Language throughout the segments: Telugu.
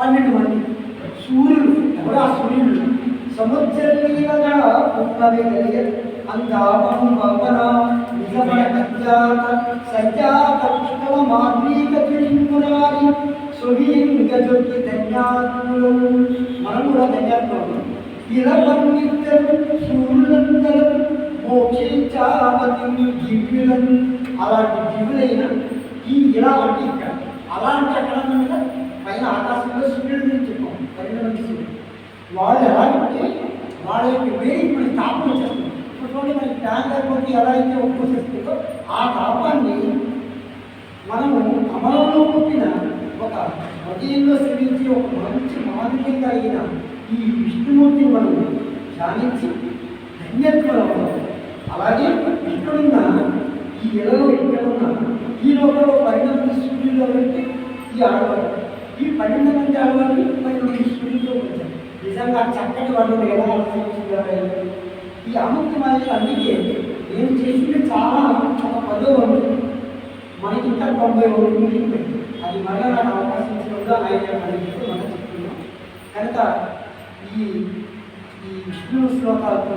పన్నెండు మంది. సూర్యుడు కూడా సూర్యుడు. సముద్రలీలగా ఉన్నవి కలిగే అందాపం పవన నిజమన కజ్జాత సజ్జాత పుష్పమ మాద్రీక త్రిలింగురారి సుహీంగ జొక్కి ధన్యాత్ములు. మనం కూడా ధన్యాత్ములు. ఇలా పండిద్దరు సూర్యులందరూ మోక్షించావతి దివ్యులను. అలాంటి దివ్యులైన ఈ ఇలా అంటే ఇక్కడ అలాంటి అక్కడ పైన ఆకాశంలో సూర్యుడు గురించి చెప్పాం. పైన మంచి సూర్యుడు. వాళ్ళు ఎలాగంటే వాళ్ళ యొక్క వేడి ఇప్పుడు తాపం వచ్చేస్తుంది. ఇప్పుడు చూడండి మనకి ట్యాంకర్ అయిపోతే ఎలా అయితే ఒప్పుకొస్తుందో ఆ తాపాన్ని మనము అమలంలో పుట్టిన ఒక హృదయంలో శ్రమించి ఒక మంచి మాధుర్యం కలిగిన ఈ విష్ణుమూర్తిని మనం ధ్యానించి ధన్యత్వం అలాగే ఇక్కడున్న ఈ ఎలలో ఇక్కడున్న ఈ లోపల పరిణామ సూర్యుల్లో పెట్టి ఈ ఆడవాళ్ళు ఈ పన్నెండు మంది ఆడవాళ్ళు పన్నెండు మంది సూర్యులతో వచ్చారు. నిజంగా చక్కటి వాళ్ళు ఎలా ఆలోచించారు ఈ అమృత అముక్తమైన అందుకే నేను చేసింది చాలా ఒక పదో వంతు మనకి ఇంకా తొంభై ఒకటి మిగిలింది అది మళ్ళా నాకు అవకాశం ఇచ్చినప్పుడు ఆయన మనకి మనం చెప్తున్నాం కనుక ఈ ఈ విష్ణు శ్లోకాలతో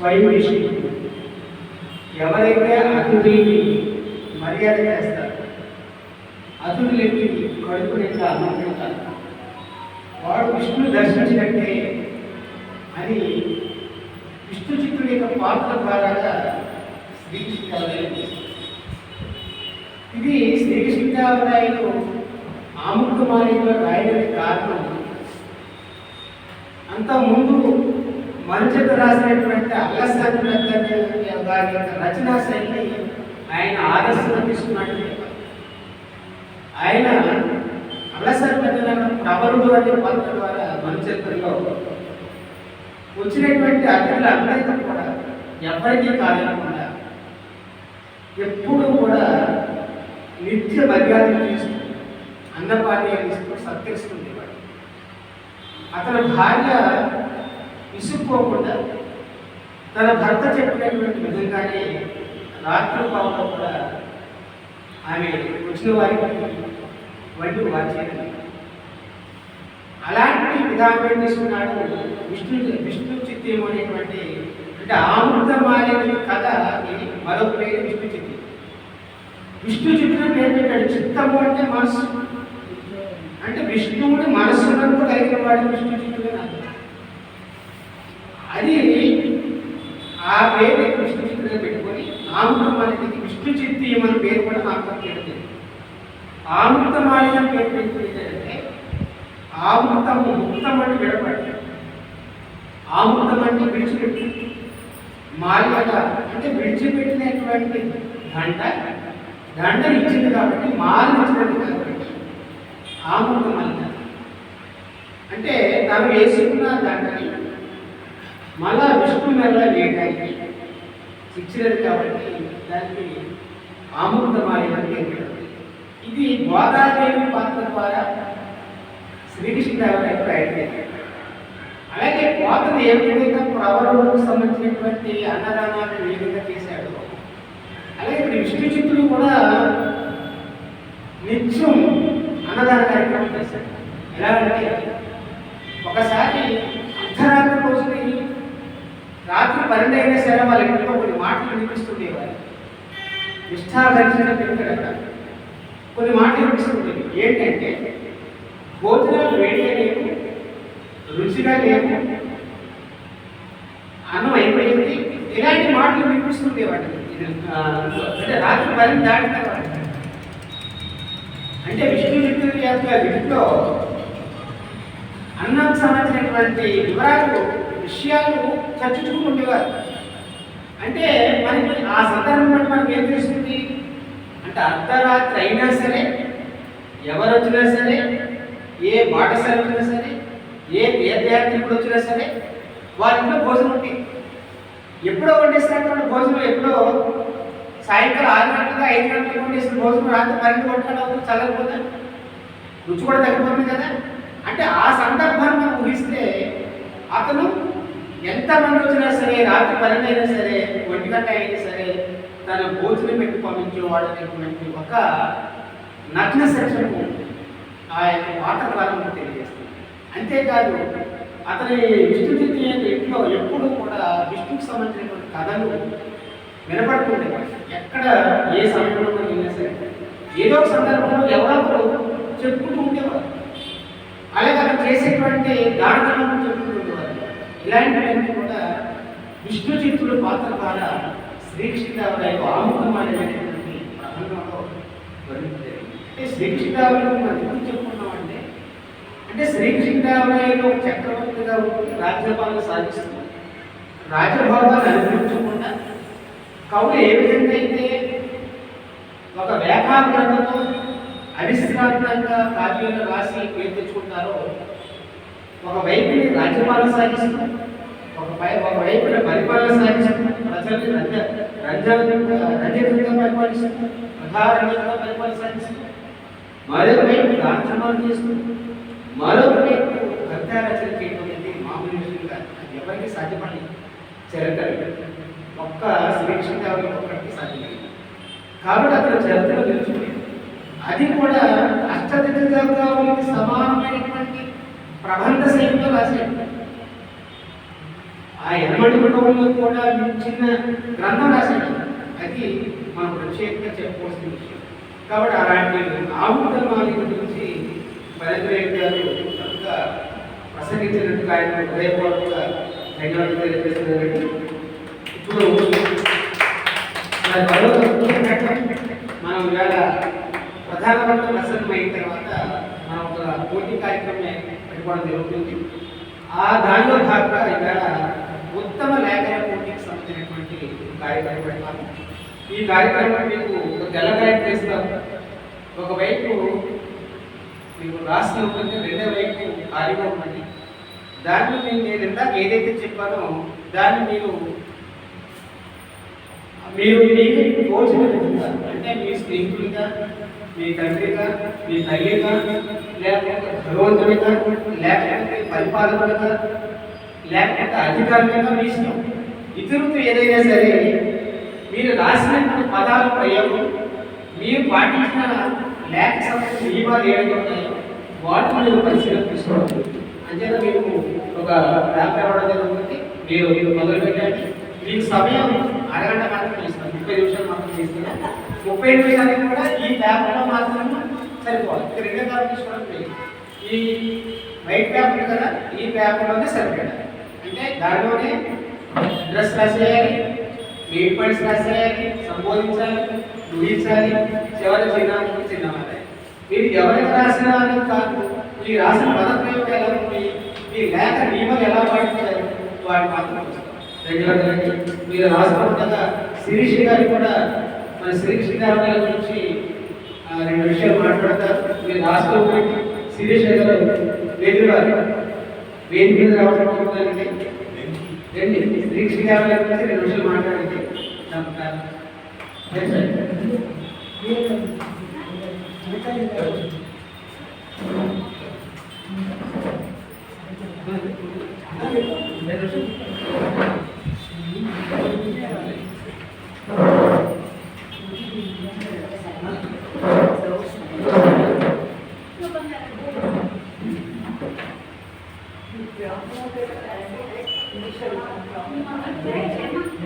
అభ్యాగత ఎవరైతే అతిథిని మర్యాద చేస్తారు అతిథులకి కడుపు నిండా అన్నం వాడు విష్ణు దర్శించినట్టే అని విష్ణు చిత్రుడి యొక్క పాత్ర ద్వారా శ్రీకృష్ణ ఇది శ్రీకృష్ణావరాయలు ఆముక్తమాలిలో రాయడానికి కారణం. అంత ముందు మనుషులు రాసినటువంటి అల్లసారి గారి రచనా శైలి ఆయన ఆదర్శంగా తీసుకున్నట్టు ఆయన అల్లసారి ప్రబలుడు అనే పత్రిక ద్వారా మనుచరిత్రలో వచ్చినటువంటి అతిథులందరికీ కూడా ఎవరికీ కాలేకుండా ఎప్పుడు కూడా నిత్య మర్యాదలు తీసుకుంటూ అన్నపానీయాలు ఇస్తూ సత్కరిస్తుండేవాడు అతని భార్య విసుక్కోకుండా తన భర్త చెప్పినటువంటి విధంగానే రాత్రి పావులో కూడా ఆమె వచ్చిన వారికి వంటి వాచేది అలాంటి విధానం తీసుకున్నాడు? విష్ణు విష్ణు చిత్యం అనేటువంటి అంటే ఆమృతమాలిన కథ ఇది మరొక పేరు విష్ణు చిత్యం విష్ణు చిత్రం ఏంటంటే చిత్తము అంటే మనస్సు. అంటే విష్ణువుని మనస్సునందు కలిగిన వాడు విష్ణు చిత్తుడు అని అర్థం. అది ఆ పేరు విష్ణు చిత్తుగా పెట్టుకొని ఆమృతమాలికి విష్ణు చిత్తి అని పేరు కూడా నాకు పేరు ఆమృతమాలిన పేరు పెట్టుకుంటే ఆమృతము ముక్తం అని విడబడి ఆమృతం అంటే విడిచిపెట్టి మాల్యత అంటే విడిచిపెట్టినటువంటి గంట గంట ఇచ్చింది కాబట్టి మాలు ఇచ్చినది కాబట్టి ఆమృతం అన్నారు అంటే తను వేసుకున్న దండని మళ్ళా విష్ణు మెల్ల వేయడానికి శిక్షలేదు కాబట్టి దానికి ఆమృతమాలిన ఇది గోదాదేవి పాత్ర ద్వారా శ్రీకృష్ణదేవరాయకు ప్రయత్నం అలాగే కోతను ఏ విధంగా ప్రవరులకు సంబంధించినటువంటి అన్నదానాన్ని ఏ విధంగా చేశాడు అలాగే ఇక్కడ విష్ణు చిత్తులు కూడా నిత్యం అన్నదాన కార్యక్రమం చేశాడు. ఎలా అంటే ఒకసారి అర్ధరాత్రి రోజుని రాత్రి పన్నెండు అయినా సరే వాళ్ళ ఇంట్లో కొన్ని మాటలు వినిపిస్తుండేవారు నిష్ఠాదర్శన పెరుగుతాడట. కొన్ని మాటలు వినిపిస్తుండేవి. ఏంటంటే భోజనాలు వేడిగా లేవు రుచిగా లేవు అన్నం అయిపోయింది. ఇలాంటి మాటలు వినిపిస్తుండేవాడు అంటే రాత్రి పని దాటిన తర్వాత అంటే విష్ణు మిత్రుడి యొక్క వీటిలో అన్నం సంబంధించినటువంటి వివరాలు విషయాలు చర్చించుకుని ఉండేవారు. అంటే మనకి ఆ సందర్భం బట్టి మనకి ఏం తెలుస్తుంది? అంటే అర్ధరాత్రి అయినా సరే ఎవరు వచ్చినా సరే ఏ బాటసారి వచ్చినా సరే ఏ తీర్థయాత్రికుడు వచ్చినా సరే వాళ్ళ ఇంట్లో భోజనం ఉంది ఎప్పుడో వండేస్తారు వాళ్ళ భోజనం? ఎప్పుడో సాయంకాలం ఆరు గంటలకు ఐదు గంటలకు వండేసిన భోజనం? రాత్రి పన్నెండు గంటలకు చల్లకపోతే? రుచి కూడా తగ్గిపోతుంది కదా? అంటే ఆ సందర్భాన్ని మనం ఊహిస్తే అతను ఎంతమంది వచ్చినా సరే రాత్రి పన్నెండు సరే ఒంటి గంట అయినా సరే తన భోజనం పెట్టి పంపించేవాడు అనేటువంటి ఒక నగ్న సత్యము ఆ యొక్క వాటర్ ద్వారా మనకు తెలియజేస్తుంది. అంతేకాదు అతని విష్ణు యొక్క ఇంట్లో ఎప్పుడూ కూడా విష్ణుకు సంబంధించినటువంటి కథలు వినపడుతుండే ఎక్కడ ఏ సమయంలో మనం విన్నా సరే ఏదో ఒక సందర్భంలో ఎవరో చెప్పుకుంటూ ఉండేవారు. అలాగే అతను చేసేటువంటి దారుణం చెప్పుకుంటూ ఇలాంటివన్నీ కూడా విష్ణు చిత్తుల పాత్ర ద్వారా శ్రీకృష్ణదేవరాయకు ఆముఖమైనటువంటి ప్రబంధంలో వర్ణించారు. అంటే శ్రీకృష్ణదేవరాయలు మనం ఎందుకు చెప్పుకున్నామంటే అంటే శ్రీకృష్ణదేవరాయలు చక్రవర్తిగా ఉండి రాజ్యపాలన సాధిస్తున్నాం రాజభోగాలు అనుభవించకుండా కవులు ఏ విధంగా అయితే ఒక వ్యాపారంతో అవిశ్రాంతంగా కావ్యాలు రాసి పేరు తెచ్చుకుంటారో ఒక వైపుని రాజ్యపాలన సాగిస్తూ ఒక పై ఒక వైపున పరిపాలన సాగిస్తూ ప్రజల్ని రంజ రంజనంగా పరిపాలిస్తూ ప్రధానంగా పరిపాలన సాగిస్తూ మరొక వైపు రాజ్యపాలన చేస్తూ మరొక వైపు కవితా రచన చేయడం అనేది మామూలు విషయం ఎవరికి సాధ్యపడి చరిత్ర. ఒక్క శ్రీకృష్ణ ఒక్కరికి సాధ్యమైంది కాబట్టి అక్కడ చరిత్ర తెలుసుకుంది అది కూడా అష్టదిగ్గజాలకి సమానమైనటువంటి ప్రబంధ శైలిలో రాశాడు. ఆ ఎనమటి కుటుంబంలో కూడా చిన్న గ్రంథం రాశాడు. అది మనం ప్రత్యేకంగా చెప్పుకోవాల్సిన విషయం. కాబట్టి అలాంటి ఆముదమాలి గురించి భరద్రేవ్ గారు చక్కగా ప్రసంగించినట్టుగా ఆయన హృదయపూర్వకంగా ధన్యవాదాలు తెలియజేస్తున్నారండి ఇప్పుడు మనం ఇవాళ ప్రధానమంత్రి ప్రసన్నమైన తర్వాత మనం ఒక పోటీ కార్యక్రమం పెట్టుకోవడం జరుగుతుంది. ఆ దానిలో భాగంగా ఇవాళ ఉత్తమ లేఖన పోటీకి సంబంధించినటువంటి కార్యక్రమం పెడతాము ఈ కార్యక్రమం మీకు ఒక తెల్లగాయ చేస్తాం. ఒకవైపు మీకు రాష్ట్రం ఉంటుంది రెండో వైపు ఖాళీగా ఉంటుంది దాన్ని నేను నేను ఇందాక ఏదైతే చెప్పానో దాన్ని మీరు మీరు మీకు తోచిన అంటే మీ స్నేహితుడిగా మీ తండ్రిగా మీ తల్లిగా లేకపోతే భగవంతుడిగా లేకపోతే పరిపాలకుడిగా లేకపోతే అధికారులుగా మీ ఇష్టం. ఇతరులతో ఏదైనా సరే మీరు రాసినటువంటి పదాల ప్రయోగం మీరు పాటించిన లేఖ నియమాలు ఏవైతే ఉన్నాయో వాటిని మీరు పరిశీలన తీసుకోవాలి అంతేనా మీకు ఒక ర్యాప్ ఇవ్వడం జరుగుతుంది మీరు మీరు మొదలు పెట్టండి మీకు సమయం అరగంట మాత్రం ఇస్తాను. ముప్పై నిమిషాలు మాత్రం ఇస్తున్నాం ముప్పై ఎనిమిది అనేది కూడా ఈ పేపర్లో మాత్రమే సరిపోవాలి. ఇక రెండో పేపర్ తీసుకోవడానికి ఈ వైట్ పేపర్ కదా ఈ పేపర్లోనే సరిపోయాలి. అంటే దానిలోనే అడ్రస్ రాసేయాలి మెయిన్ పాయింట్స్ రాసేయాలి సంబోధించాలి ఊహించాలి చివరి చిన్న చిన్నవారే మీరు ఎవరికి రాసినా అనేది కాదు మీరు రాసిన పద పదప్రయోగం ఎలా ఉంది మీ లేఖ నియమాలు ఎలా పాటించాలి వాటి మాత్రం రెగ్యులర్ మీరు రాసిన కదా శిరీష్ గారికి కూడా మన శిరీష్ గారి గురించి రెండు విషయాలు మాట్లాడతారు మీరు రాష్ట్రంలో శిరీష్ గారు వేది గారు వేది మీద రావడం రండి. శిరీష్ గారి గురించి రెండు విషయాలు మాట్లాడండి. నమస్కారం Thank you.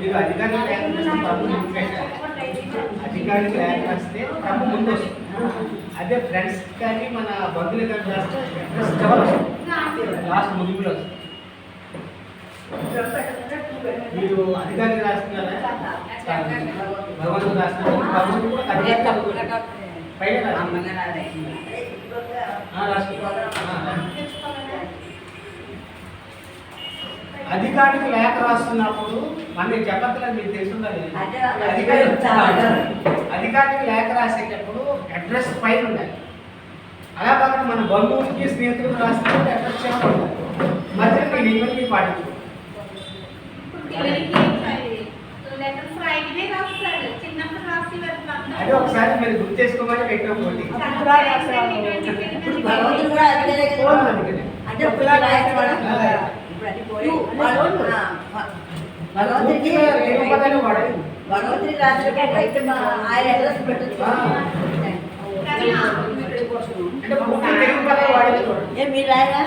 మీరు అధికారులు లేకపోతే తప్పు చూపించాలి. అధికారులు లేకపోతే తప్పు ముందు వస్తుంది. అదే ఫ్రెండ్స్ కానీ మన బంధువులు కానీ వస్తుంది. లాస్ట్ ముగింపులో వస్తుంది మీరు అధికారులు రాస్తున్నారా భగవంతుడు రాస్తున్నారా పైన అధికారికి లేఖ రాస్తున్నప్పుడు మన చెప్పట్లేదు మీకు తెలుసుండాలి. అంటే అధికారి చాలా అధికారికి లేఖ రాసేటప్పుడు అడ్రస్ పైన ఉండాలి. అలా కాకుండా మన బంధువులకి స్నేహితులకు రాసినప్పుడు అడ్రస్ చేయకూడదు మధ్య నేను ఇవన్నీ పాటించు అదే ఒకసారి మీరు గుర్తు చేసుకోమని పెట్టిన పోటీ ఇప్పుడు భగవంతుడు కూడా అడిగలే కదా. అంటే భగవంతుడికి. భగవంతుడికి రాసినప్పుడు బయట మా ఆయన అడ్రస్ పెట్టచ్చు మీరు రాయరా?